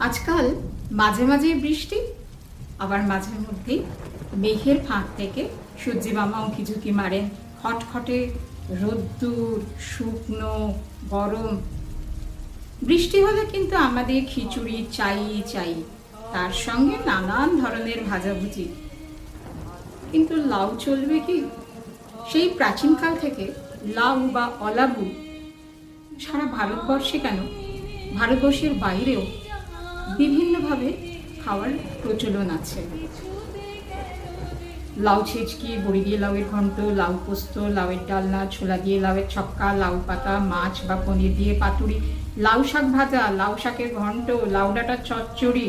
আজকাল মাঝে মাঝে বৃষ্টি, আবার মাঝে মধ্যেই মেঘের ফাঁক থেকে সূর্যি মামা উঁকি ঝুঁকি মারেন। খটখটে রোদ্দুর, শুকনো, গরম। বৃষ্টি হলে কিন্তু আমাদের খিচুড়ি চাই চাই। তার সঙ্গে নানান ধরনের ভাজাভুজি। কিন্তু লাউ চলবে কি? সেই প্রাচীনকাল থেকে লাউ বা অলাবু সারা ভারতবর্ষে কেন? ভারতবর্ষের বাইরেও বিভিন্নভাবে খাওয়ার প্রচলন আছে। লাউ ছেচকি, বড়ি দিয়ে লাউয়ের ঘন্ট, লাউ পোস্ত, লাউয়ের ডালনা, ছোলা দিয়ে লাউয়ের ছক্কা, লাউ পাতা, মাছ বা পনির দিয়ে পাতুরি, লাউ শাক ভাজা, লাউ শাকের ঘন্ট, লাউ ডাঁটা চচ্চড়ি,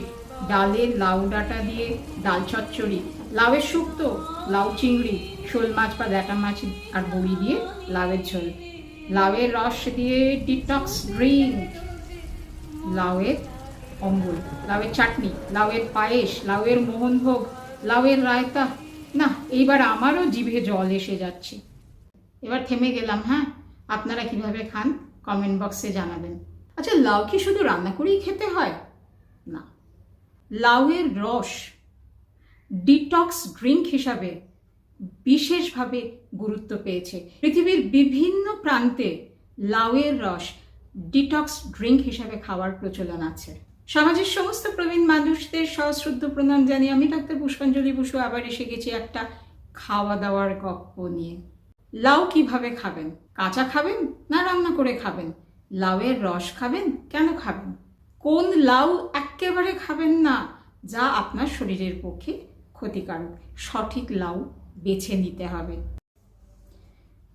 ডালে লাউ ডাঁটা দিয়ে ডাল চচ্চড়ি, লাউয়ের শুক্তো, লাউ চিংড়ি, শোল মাছ বা ল্যাটা মাছ আর বড়ি দিয়ে লাউয়ের ঝোল, লাউয়ের রস দিয়ে ডিটক্স ড্রিঙ্ক লাউয়ের অম্বল। লাউয়ের চাটনি, লাউয়ের পায়েস, লাউয়ের মোহনভোগ, লাউয়ের রায়তা। না, এইবার আমারও জিভে জল এসে যাচ্ছে। এবার থেমে গেলাম হ্যাঁ? আপনারা কীভাবে খান কমেন্ট বক্সে জানাবেন। আচ্ছা লাউ কি শুধু রান্না করেই খেতে হয়? না। লাউয়ের রস ডিটক্স ড্রিঙ্ক হিসাবে বিশেষভাবে গুরুত্ব পেয়েছে। পৃথিবীর বিভিন্ন প্রান্তে লাউয়ের রস ডিটক্স ড্রিঙ্ক হিসাবে খাওয়ার প্রচলন আছে। সমাজের সমস্ত প্রবীণ মানুষদের সশ্রদ্ধ প্রণাম জানি আমি ডাক্তার পুষ্পাঞ্জলি বসু আবার এসে গেছি একটা খাওয়া দাওয়ার গপ্প নিয়ে। লাউ কীভাবে খাবেন? কাঁচা খাবেন না রান্না করে খাবেন? লাউয়ের রস খাবেন? কেন খাবেন? কোন লাউ একেবারে খাবেন না, যা আপনার শরীরের পক্ষে ক্ষতিকারক। সঠিক লাউ বেছে নিতে হবে।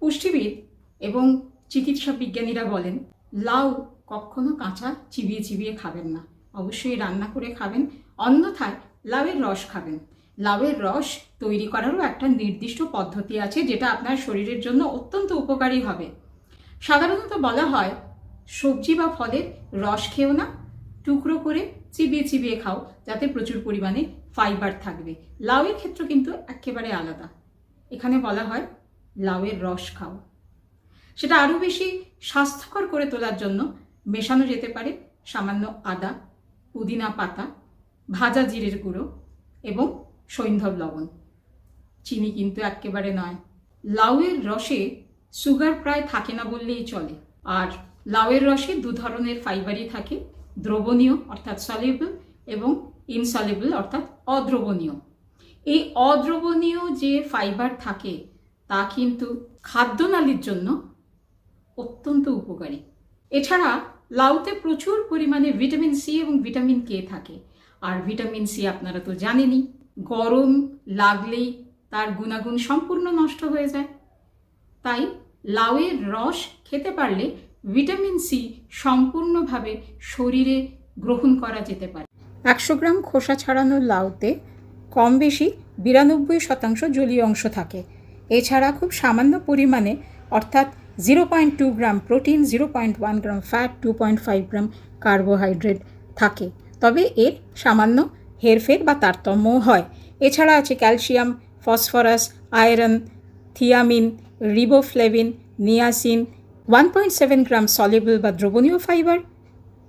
পুষ্টিবিদ এবং চিকিৎসা বিজ্ঞানীরা বলেন, লাউ কখনো কাঁচা চিবিয়ে চিবিয়ে খাবেন না। অবশ্যই রান্না করে খাবেন। অন্যথায় লাউয়ের রস খাবেন। লাউয়ের রস তৈরি করারও একটা নির্দিষ্ট পদ্ধতি আছে, যেটা আপনার শরীরের জন্য অত্যন্ত উপকারী হবে। সাধারণত বলা হয়, সবজি বা ফলের রস খেও না, টুকরো করে চিবিয়ে চিবিয়ে খাও, যাতে প্রচুর পরিমাণে ফাইবার থাকবে। লাউয়ের ক্ষেত্র কিন্তু একেবারে আলাদা। এখানে বলা হয়, লাউয়ের রস খাও। সেটা আরও বেশি স্বাস্থ্যকর করে তোলার জন্য মেশানো যেতে পারে, সামান্য আদা পুদিনা পাতা, ভাজা জিরের গুঁড়ো এবং সৈন্ধব লবণ। চিনি কিন্তু একেবারে নয়। লাউয়ের রসে সুগার প্রায় থাকে না বললেই চলে। আর লাউয়ের রসে দু ধরনের ফাইবারই থাকে, দ্রবণীয় অর্থাৎ সলিউবল এবং ইনসলিউবল অর্থাৎ অদ্রবণীয়। এই অদ্রবণীয় যে ফাইবার থাকে, তা কিন্তু খাদ্যনালীর জন্য অত্যন্ত উপকারী। এছাড়া লাউতে প্রচুর পরিমাণে ভিটামিন সি এবং ভিটামিন কে থাকে। আর ভিটামিন সি আপনারা তো জানেনই, গরম লাগলেই তার গুণাগুণ সম্পূর্ণ নষ্ট হয়ে যায়। তাই লাউয়ের রস খেতে পারলে ভিটামিন সি সম্পূর্ণভাবে শরীরে গ্রহণ করা যেতে পারে। একশো গ্রাম খোসা ছাড়ানো লাউতে কম বেশি বিরানব্বই শতাংশ জলীয় অংশ থাকে। এছাড়া খুব সামান্য পরিমাণে, অর্থাৎ zero point two gram protein zero point one gram fat two point five gram carbohydrate থাকে। তবে এর সামান্য হেরফের বা তারতম্য হয়। এছাড়া আছে calcium, phosphorus, iron, thiamine riboflavin niacin one point seven gram soluble বা দ্রবণীয় fibre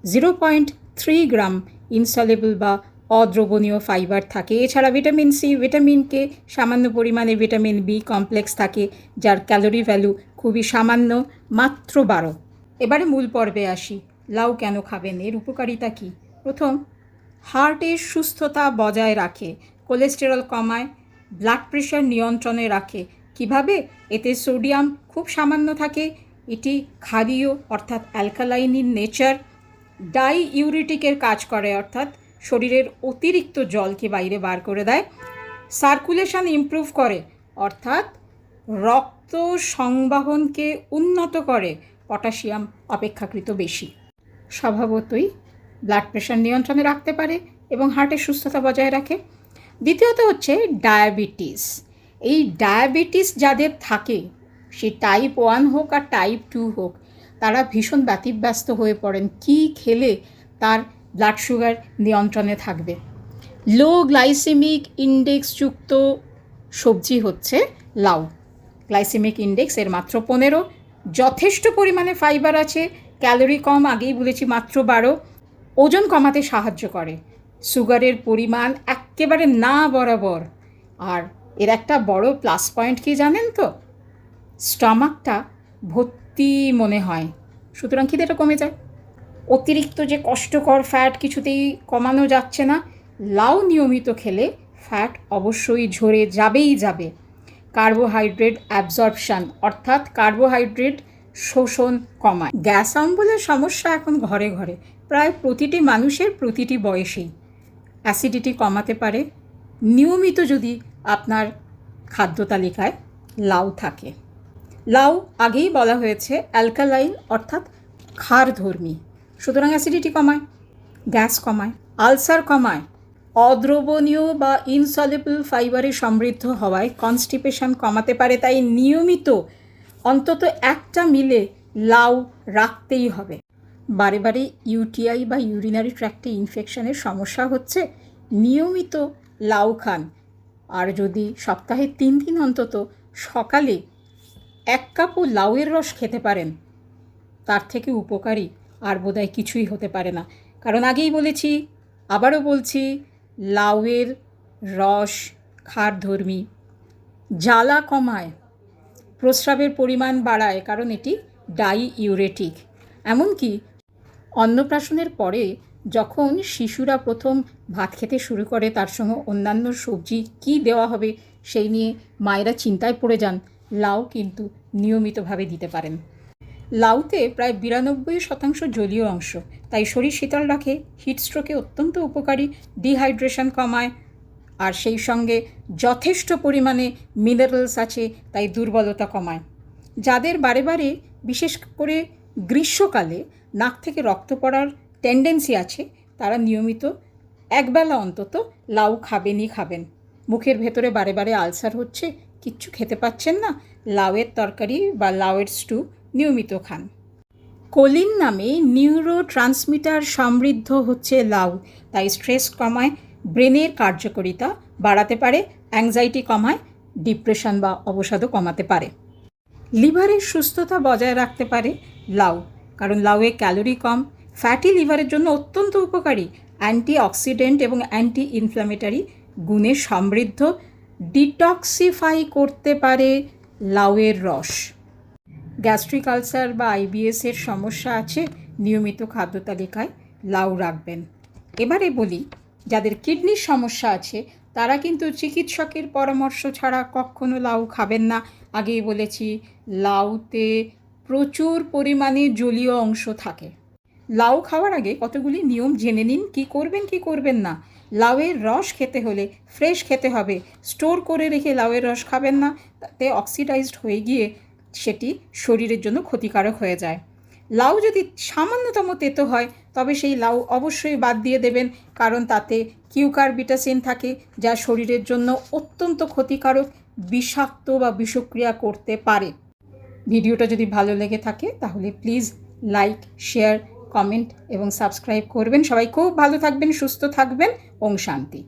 zero point three gram insoluble বা অদ্রবণীয় ফাইবার থাকে। এছাড়া ভিটামিন সি, ভিটামিন কে সামান্য পরিমাণে ভিটামিন বি কমপ্লেক্স থাকে, যার ক্যালোরি ভ্যালু খুবই সামান্য, মাত্র বারো। এবারে মূল পর্বে আসি। লাউ কেন খাবেন? এর উপকারিতা কী? প্রথম হার্টের সুস্থতা বজায় রাখে, কোলেস্টেরল কমায়, ব্লাড প্রেশার নিয়ন্ত্রণে রাখে। কীভাবে? এতে সোডিয়াম খুব সামান্য থাকে, এটি ক্ষারীয় অর্থাৎ অ্যালকালাইন ইন নেচার, ডাই ইউরিটিকের কাজ করে, অর্থাৎ শরীরের অতিরিক্ত জলকে বাইরে বার করে দেয়। সার্কুলেশন ইমপ্রুভ করে, অর্থাৎ রক্ত সংবহনকে উন্নত করে, পটাশিয়াম অপেক্ষাকৃত বেশি। স্বভাবতই ব্লাড প্রেশার নিয়ন্ত্রণে রাখতে পারে এবং হার্টের সুস্থতা বজায় রাখে। দ্বিতীয়ত হচ্ছে ডায়াবেটিস। এই ডায়াবেটিস যাদের থাকে, সে টাইপ ওয়ান হোক আর টাইপ টু হোক, তারা ভীষণ ব্যতিব্যস্ত হয়ে পড়েন। কি খেলে তার ব্লাড সুগার নিয়ন্ত্রণে থাকবে। লো গ্লাইসেমিক ইন্ডেক্সযুক্ত সবজি হচ্ছে লাউ। গ্লাইসেমিক ইন্ডেক্স এর মাত্র পনেরো। যথেষ্ট পরিমাণে ফাইবার আছে ক্যালোরি কম, আগেই বলেছি মাত্র বারো। ওজন কমাতে সাহায্য করে। সুগারের পরিমাণ একেবারে না বরাবর। আর এর একটা বড় প্লাস পয়েন্ট কি জানেন তো? স্টমাকটা ভর্তি মনে হয়। সুতরাং খিদেটা কমে যায়। অতিরিক্ত যে কষ্টকর ফ্যাট কিছুতেই কমানো যাচ্ছে না, লাউ নিয়মিত খেলে ফ্যাট অবশ্যই ঝরে যাবেই যাবে। কার্বোহাইড্রেট অ্যাবজর্পশান অর্থাৎ কার্বোহাইড্রেট শোষণ কমায়। গ্যাস অম্বলের সমস্যা এখন ঘরে ঘরে, প্রায় প্রতিটি মানুষের প্রতিটি বয়সেই। অ্যাসিডিটি কমাতে পারে, নিয়মিত যদি আপনার খাদ্য তালিকায় লাউ থাকে। লাউ আগেই বলা হয়েছে অ্যালকালাইন অর্থাৎ ক্ষারধর্মী। সুতরাং অ্যাসিডিটি কমায় গ্যাস কমায় আলসার কমায়, অদ্রবণীয় বা ইনসলেবল ফাইবারে সমৃদ্ধ হওয়ায় কনস্টিপেশন কমাতে পারে, তাই নিয়মিত অন্তত একটা মিলে লাউ রাখতেই হবে। বারে বারে ইউটিআই বা ইউরিনারি ট্র্যাক্টে ইনফেকশনের সমস্যা হচ্ছে, নিয়মিত লাউ খান। আর যদি সপ্তাহে তিন দিন অন্তত সকালে এক কাপও লাউয়ের রস খেতে পারেন, তার থেকে উপকারী আর বোধহয় কিছুই হতে পারে না। কারণ আগেই বলেছি, আবারও বলছি, লাউয়ের রস ক্ষারধর্মী। জ্বালা কমায়, প্রস্রাবের পরিমাণ বাড়ায়, কারণ এটি ডাই ইউরেটিক এমনকি অন্নপ্রাশনের পরে যখন শিশুরা প্রথম ভাত খেতে শুরু করে, তার সঙ্গে অন্যান্য সবজি কি দেওয়া হবে, সেই নিয়ে মায়েরা চিন্তায় পড়ে যান। লাউ কিন্তু নিয়মিতভাবে দিতে পারেন। লাউতে প্রায় বিরানব্বই শতাংশ জলীয় অংশ। তাই শরীর শীতল রাখে হিটস্ট্রোকে অত্যন্ত উপকারী ডিহাইড্রেশন কমায়, আর সেই সঙ্গে যথেষ্ট পরিমাণে মিনারেলস আছে, তাই দুর্বলতা কমায়। যাদের বারে বারে, বিশেষ করে গ্রীষ্মকালে নাক থেকে রক্ত পড়ার টেন্ডেন্সি আছে, তারা নিয়মিত একবেলা অন্তত লাউ খাবেনই খাবেন। মুখের ভেতরে বারে বারে আলসার হচ্ছে, কিচ্ছু খেতে পাচ্ছেন না, লাউয়ের তরকারি বা লাউয়ের স্টু নিয়মিত খান। কোলিন নামে নিউরো ট্রান্সমিটার সমৃদ্ধ হচ্ছে লাউ, তাই স্ট্রেস কমায়, ব্রেনের কার্যকারিতা বাড়াতে পারে, অ্যাংজাইটি কমায়, ডিপ্রেশন বা অবসাদও কমাতে পারে। লিভারের সুস্থতা বজায় রাখতে পারে লাউ, কারণ লাউয়ে ক্যালোরি কম, ফ্যাটি লিভারের জন্য অত্যন্ত উপকারী অ্যান্টি অক্সিডেন্ট এবং অ্যান্টি ইনফ্ল্যামেটারি গুণে সমৃদ্ধ, ডিটক্সিফাই করতে পারে লাউয়ের রস। গ্যাস্ট্রিক আলসার বা আইবিএস এর সমস্যা আছে, নিয়মিত খাদ্য তালিকায় লাউ রাখবেন। এবারে বলি, যাদের কিডনির সমস্যা আছে, তারা কিন্তু চিকিৎসকের পরামর্শ ছাড়া কখনো লাউ খাবেন না। আগেই বলেছি, লাউতে প্রচুর পরিমাণে জলীয় অংশ থাকে। লাউ খাওয়ার আগে কতগুলি নিয়ম জেনে নিন, কি করবেন কি করবেন না। লাউয়ের রস খেতে হলে ফ্রেশ খেতে হবে। স্টোর করে রেখে লাউয়ের রস খাবেন না, তাতে অক্সিডাইজড হয়ে গিয়ে সেটি শরীরের জন্য ক্ষতিকারক হয়ে যায়। লাউ যদি সামান্যতম তেতো হয়, তবে সেই লাউ অবশ্যই বাদ দিয়ে দেবেন, কারণ তাতে কিউকার বিটাসিন থাকে, যা শরীরের জন্য অত্যন্ত ক্ষতিকারক, বিষাক্ত বা বিষক্রিয়া করতে পারে। ভিডিওটা যদি ভালো লেগে থাকে, তাহলে প্লিজ লাইক, শেয়ার, কমেন্ট এবং সাবস্ক্রাইব করবেন। সবাই খুব ভালো থাকবেন, সুস্থ থাকবেন, ওম শান্তি।